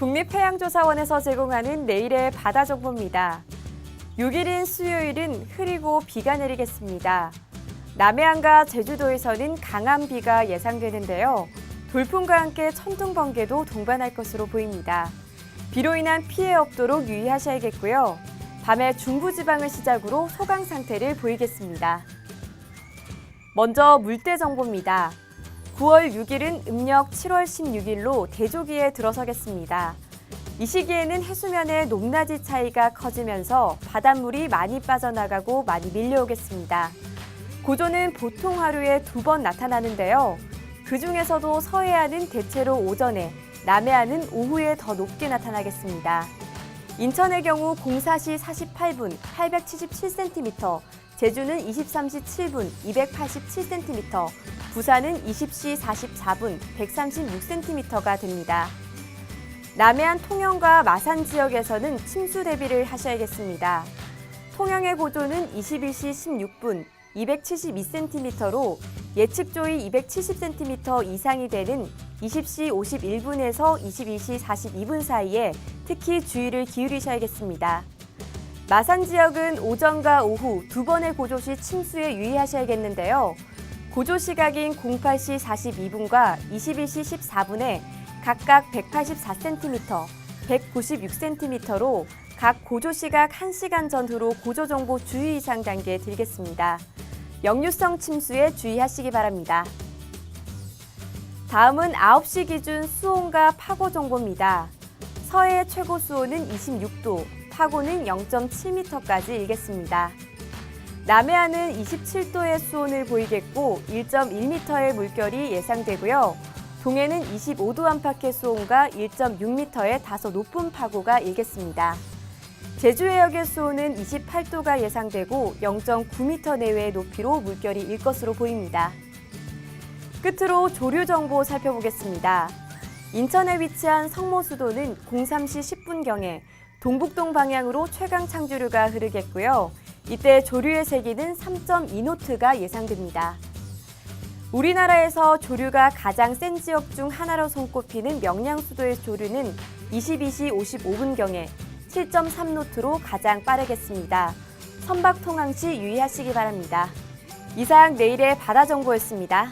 국립해양조사원에서 제공하는 내일의 바다 정보입니다. 6일인 수요일은 흐리고 비가 내리겠습니다. 남해안과 제주도에서는 강한 비가 예상되는데요. 돌풍과 함께 천둥 번개도 동반할 것으로 보입니다. 비로 인한 피해 없도록 유의하셔야겠고요. 밤에 중부지방을 시작으로 소강 상태를 보이겠습니다. 먼저 물때 정보입니다. 9월 6일은 음력 7월 16일로 대조기에 들어서겠습니다. 이 시기에는 해수면의 높낮이 차이가 커지면서 바닷물이 많이 빠져나가고 많이 밀려오겠습니다. 고조는 보통 하루에 두 번 나타나는데요. 그 중에서도 서해안은 대체로 오전에, 남해안은 오후에 더 높게 나타나겠습니다. 인천의 경우 04시 48분 877cm, 제주는 23시 7분 287cm, 부산은 20시 44분 136cm가 됩니다. 남해안 통영과 마산 지역에서는 침수 대비를 하셔야겠습니다. 통영의 고조는 21시 16분 272cm로 예측 조이 270cm 이상이 되는 20시 51분에서 22시 42분 사이에 특히 주의를 기울이셔야겠습니다. 마산 지역은 오전과 오후 두 번의 고조 시 침수에 유의하셔야겠는데요. 고조 시각인 08시 42분과 21시 14분에 각각 184cm, 196cm로 각 고조 시각 1시간 전후로 고조 정보 주의 이상 단계 드리겠습니다. 역류성 침수에 주의하시기 바랍니다. 다음은 9시 기준 수온과 파고 정보입니다. 서해 최고 수온은 26도, 파고는 0.7m까지 일겠습니다. 남해안은 27도의 수온을 보이겠고 1.1m의 물결이 예상되고요. 동해는 25도 안팎의 수온과 1.6m의 다소 높은 파고가 일겠습니다. 제주 해역의 수온은 28도가 예상되고 0.9m 내외의 높이로 물결이 일 것으로 보입니다. 끝으로 조류 정보 살펴보겠습니다. 인천에 위치한 성모수도는 03시 10분경에 동북동 방향으로 최강 창조류가 흐르겠고요. 이때 조류의 세기는 3.2노트가 예상됩니다. 우리나라에서 조류가 가장 센 지역 중 하나로 손꼽히는 명량수도의 조류는 22시 55분경에 7.3노트로 가장 빠르겠습니다. 선박 통항 시 유의하시기 바랍니다. 이상 내일의 바다 정보였습니다.